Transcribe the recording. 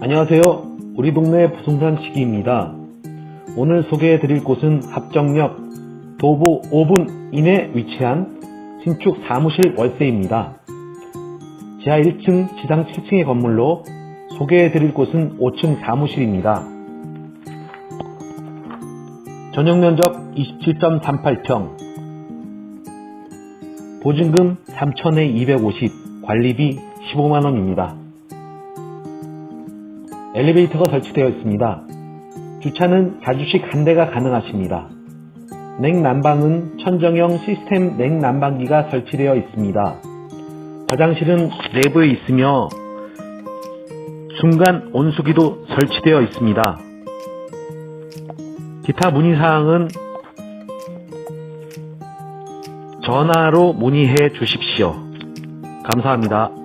안녕하세요. 우리 동네 부동산 시기입니다. 오늘 소개해 드릴 곳은 합정역 도보 5분 이내 위치한 신축 사무실 월세입니다. 지하 1층, 지상 7층의 건물로 소개해 드릴 곳은 5층 사무실입니다. 전용 면적 27.38평, 보증금 3천에 250, 관리비 15만원입니다. 엘리베이터가 설치되어 있습니다. 주차는 자주식 한 대가 가능하십니다. 냉난방은 천정형 시스템 냉난방기가 설치되어 있습니다. 화장실은 내부에 있으며 중간 온수기도 설치되어 있습니다. 기타 문의사항은 전화로 문의해 주십시오. 감사합니다.